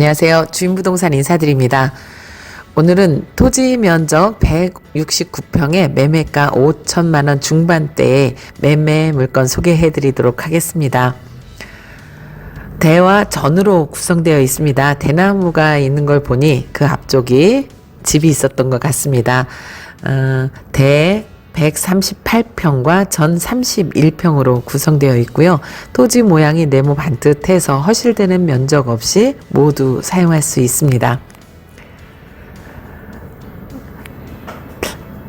안녕하세요. 주인부동산 인사드립니다. 오늘은 토지 면적 169평에 매매가 5천만 원 중반대의 매매 물건 소개해 드리도록 하겠습니다. 대와 전으로 구성되어 있습니다. 대나무가 있는 걸 보니 그 앞쪽이 집이 있었던 것 같습니다. 어, 대 138평과 전 31평으로 구성되어 있고요. 토지 모양이 네모 반듯해서 허실되는 면적 없이 모두 사용할 수 있습니다.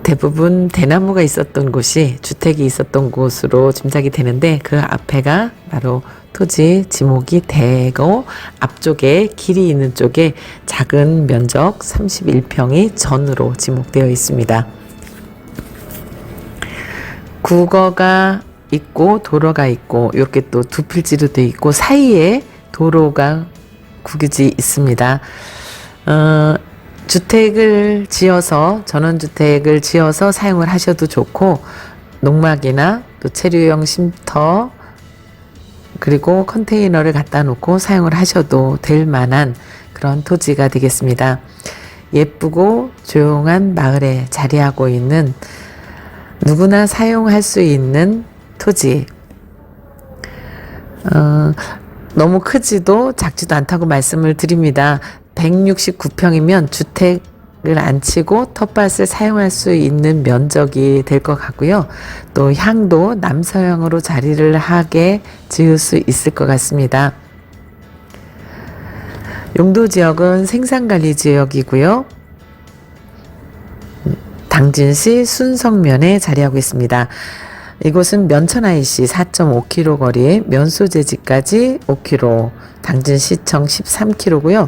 대부분 대나무가 있었던 곳이 주택이 있었던 곳으로 짐작이 되는데 그 앞에가 바로 토지 지목이 되고 앞쪽에 길이 있는 쪽에 작은 면적 31평이 전으로 지목되어 있습니다. 국어가 있고 도로가 있고 이렇게 또 두 필지로 되어 있고 사이에 도로가 국유지 있습니다. 어, 주택을 지어서 전원주택을 지어서 사용을 하셔도 좋고 농막이나 또 체류용 쉼터 그리고 컨테이너를 갖다 놓고 사용을 하셔도 될 만한 그런 토지가 되겠습니다. 예쁘고 조용한 마을에 자리하고 있는 누구나 사용할 수 있는 토지. 어, 너무 크지도 작지도 않다고 말씀을 드립니다. 169평이면 주택 을 안 치고 텃밭을 사용할 수 있는 면적이 될 것 같고요. 또 향도 남서향으로 자리를 하게 지을 수 있을 것 같습니다. 용도 지역은 생산관리 지역이고요. 당진시 순성면에 자리하고 있습니다. 이곳은 면천IC 4.5km 거리에 면소재지까지 5km, 당진시청 13km고요.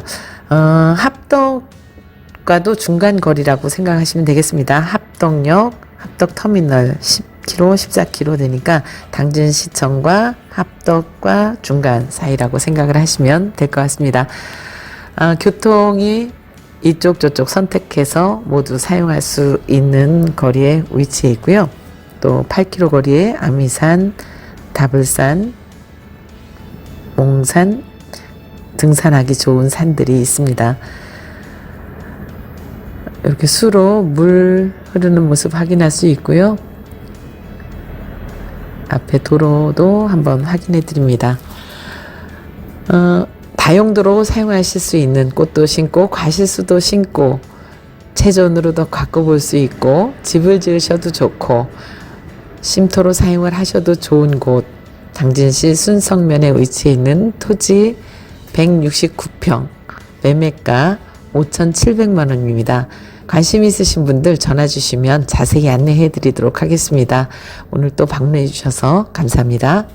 어, 합덕과도 중간 거리라고 생각하시면 되겠습니다. 합덕역, 합덕터미널 10km, 14km 되니까 당진시청과 합덕과 중간 사이라고 생각을 하시면 될 것 같습니다. 아, 교통이 이쪽 저쪽 선택해서 모두 사용할 수 있는 거리에 위치해 있고요. 또 8km 거리에 아미산, 다불산, 몽산 등산하기 좋은 산들이 있습니다. 이렇게 수로 물 흐르는 모습 확인할 수 있고요. 앞에 도로도 한번 확인해 드립니다. 어, 다용도로 사용하실 수 있는 꽃도 심고 과실수도 심고 체전으로도 가꿔볼 수 있고 집을 지으셔도 좋고 쉼터로 사용을 하셔도 좋은 곳 당진시 순성면에 위치해 있는 토지 169평 매매가 5,700만 원입니다. 관심 있으신 분들 전화 주시면 자세히 안내해 드리도록 하겠습니다. 오늘 또 방문해 주셔서 감사합니다.